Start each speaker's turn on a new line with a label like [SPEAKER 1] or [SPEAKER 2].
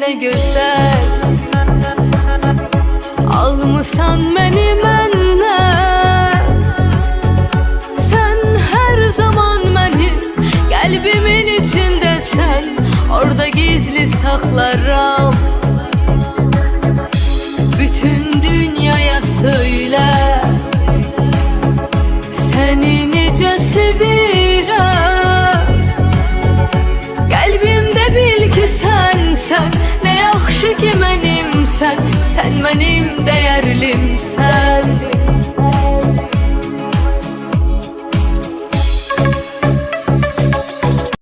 [SPEAKER 1] ne güzel Almısan məni məndən Sen her zaman benim Kalbimin içindesən Orada gizli saklarım. Bütün dünyaya sənsən Nə yaxşı